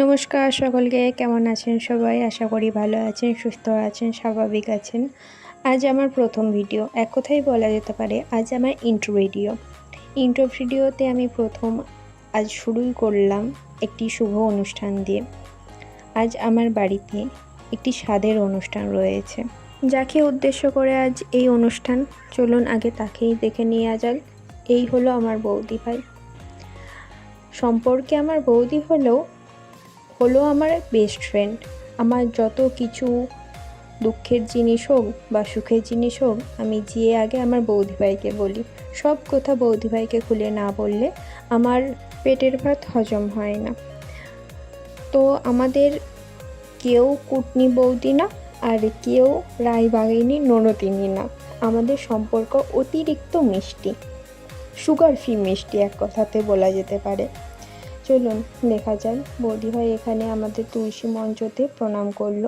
নমস্কার সকলকে, কেমন আছেন সবাই? আশা করি ভালো আছেন, সুস্থ আছেন, স্বাভাবিক আছেন। আজ আমার প্রথম ভিডিও। এক কথাই বলা যেতে পারে, আজ আমার ইন্ট্রো ভিডিও ইন্ট্রো ভিডিওতে আমি প্রথম আজ শুরুই করলাম একটি শুভ অনুষ্ঠান দিয়ে। আজ আমার বাড়িতে একটি স্বাদের অনুষ্ঠান রয়েছে। যাকে উদ্দেশ্য করে আজ এই অনুষ্ঠান, চলুন আগে তাকেই দেখে নিয়ে যাক। এই হলো আমার বৌদি ভাই। সম্পর্কে আমার বৌদি হলেও হলো আমার বেস্ট ফ্রেন্ড আমার যত কিছু দুঃখের জিনিস হোক বা সুখের জিনিস হোক, আমি যেয়ে আগে আমার বৌদি ভাইকে বলি। সব কথা বৌদি ভাইকে খুলে না বললে আমার পেটের ভাত হজম হয় না। তো আমাদের কেউ কুটনি বৌদি না আর কেউ রায়বাগিনী ননদিনী না। আমাদের সম্পর্ক অতিরিক্ত মিষ্টি। সুগার ফ্রি মিষ্টি এক কথাতে বলা যেতে পারে। চলুন, দেখা যাক। বৌদি ভাই এখানে আমাদের তুলসী মঞ্চতে প্রণাম করল।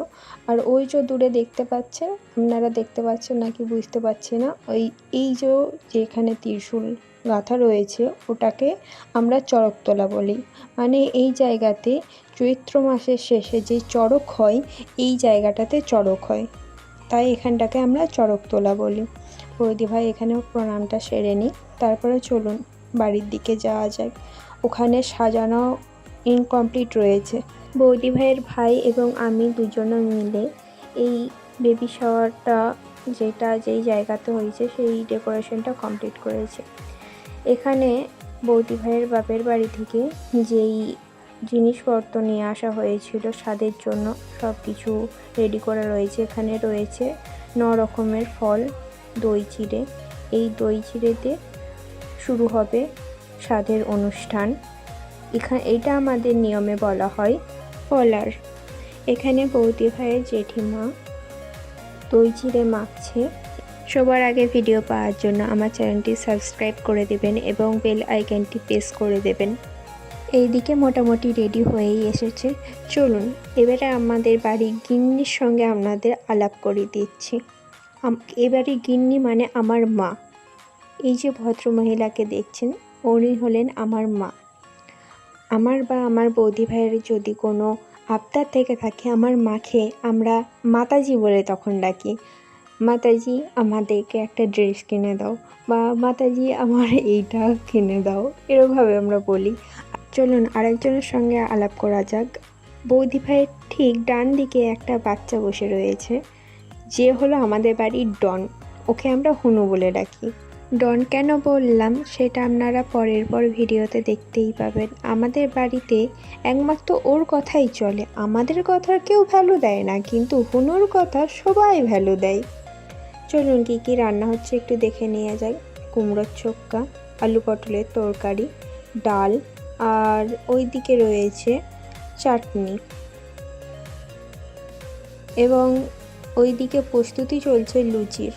আর ওই যে দূরে দেখতে পাচ্ছেন, আপনারা দেখতে পাচ্ছেন নাকি বুঝতে পারছি না, ওই, এই যে যেখানে ত্রিশূল গাঁথা রয়েছে, ওটাকে আমরা চড়কতলা বলি। মানে এই জায়গাতে চৈত্র মাসের শেষে যে চড়ক হয়, এই জায়গাটাতে চড়ক হয়। তাই এখানটাকে আমরা চড়কতলা বলি। বৌদি ভাই এখানেও প্রণামটা সেরে নিই তারপরে চলুন, বাড়ির দিকে যাওয়া যায় ওখানে সাজানো ইনকমপ্লিট রয়েছে। বৌদি ভাইয়ের ভাই এবং আমি দুজনে মিলে এই বেবি শাওয়ারটা যেটা যেই জায়গাতে হয়েছে সেই ডেকোরেশনটা কমপ্লিট করেছে। এখানে বৌদি ভাইয়ের বাপের বাড়ি থেকে যেই জিনিসপত্র নিয়ে আসা হয়েছিল স্বাদের জন্য সব কিছু রেডি করা রয়েছে। এখানে রয়েছে ন রকমের ফল, দই চিড়ে। এই দই চিড়েতে শুরু হবে স্বাদের অনুষ্ঠান। এখানে এটা আমাদের নিয়মে বলা হয় ফলার। এখানে বৌদি ভাইয়ের জেঠিমা দই চিড়ে মাখছে। সবার আগে ভিডিও পাওয়ার জন্য আমার চ্যানেলটি সাবস্ক্রাইব করে দেবেন এবং বেল আইকনটি প্রেস করে দেবেন। এইদিকে মোটামুটি রেডি হয়েই এসেছে। চলুন, এবারে আমাদের বাড়ির গিন্নির সঙ্গে আপনাদের আলাপ করে দিচ্ছি। এবারে গিন্নি মানে আমার মা। এই যে ভদ্র মহিলাকে দেখছেন উনি হলেন আমার মা। আমার বা আমার বৌদি ভাইয়ের যদি কোনো আবদার থেকে থাকে, আমার মাকে আমরা মাতাজি বলে তখন ডাকি। মাতাজি, আমাদেরকে একটা ড্রেস কিনে দাও বা মাতাজি, আমার এইটা কিনে দাও, এরকমভাবে আমরা বলি। চলুন আরেকজনের সঙ্গে আলাপ করা যাক। বৌদি ভাইয়ের ঠিক ডান দিকে একটা বাচ্চা বসে রয়েছে। যে হলো আমাদের বাড়ির ডন, ওকে আমরা হুনু বলে ডাকি। ডন কেন বললাম সেটা আপনারা পরের পর ভিডিওতে দেখতেই পাবেন। আমাদের বাড়িতে একমাত্র ওর কথাই চলে। আমাদের কথার কেউ ভ্যালু দেয় না, কিন্তু হুনুর কথা সবাই ভ্যালু দেয়। চলুন কী কী রান্না হচ্ছে একটু দেখে নিয়ে যাই কুমড়োর চক্কা আলু পটলের তরকারি, ডাল, আর ওই দিকে রয়েছে চাটনি। এবং ওই দিকে প্রস্তুতি চলছে লুচির।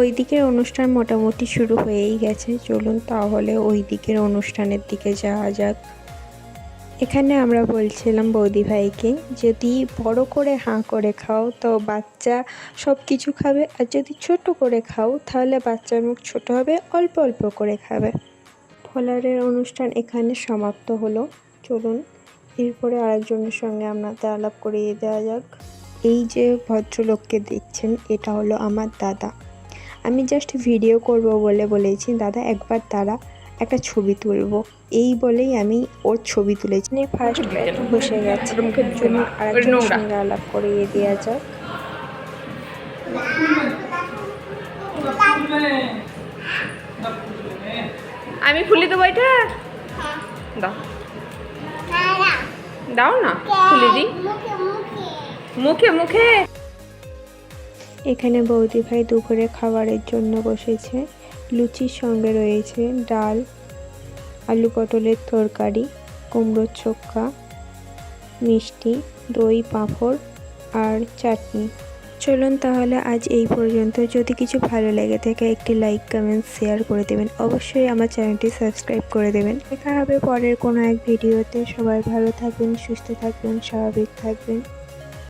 ওই দিকের অনুষ্ঠান মোটামুটি শুরু হয়েই গেছে। চলুন তাহলে ওই দিকের অনুষ্ঠানের দিকে যাওয়া যাক। এখানে আমরা বলছিলাম বৌদি ভাইকে, যদি বড় করে হাঁ করে খাও তো বাচ্চা সব কিছু খাবে, আর যদি ছোট করে খাও তাহলে বাচ্চার মুখ ছোট হবে, অল্প অল্প করে খাবে। ফলারের অনুষ্ঠান এখানে সমাপ্ত হলো। চলুন এরপরে আরেকজনের সঙ্গে আপনাদের আলাপ করিয়ে দেওয়া যাক। এই যে ভদ্রলোককে দেখছেন, এটা হলো আমার দাদা। আমি জাস্ট ভিডিও করব বলে বলেছি দাদা একবার তারা একটা ছবি তুলব। এই বলেই আমি ওর ছবি তুলেছি। ফার্স্ট বসে গেছে। জন্য আরেকজনের সঙ্গে আলাপ করিয়ে দেওয়া যাক। আমি খুলে দেবো এটা? দাও। দাও না। খুলে দিই। মুখে মুখে। এখানে বৌদি ভাই দুপুরে খাবারের জন্য বসেছে। লুচির সঙ্গে রয়েছে ডাল, আলু পটলের তরকারি কুমড়োর ছক্কা, মিষ্টি, দই, পাঁপড় আর চাটনি। চলুন তাহলে আজ এই পর্যন্ত। যদি কিছু ভালো লেগে থাকে, একটি লাইক, কমেন্ট, শেয়ার করে দেবেন। অবশ্যই আমার চ্যানেলটি সাবস্ক্রাইব করে দেবেন। দেখা হবে পরের কোনো এক ভিডিওতে। সবাই ভালো থাকবেন, সুস্থ থাকবেন, স্বাভাবিক থাকবেন।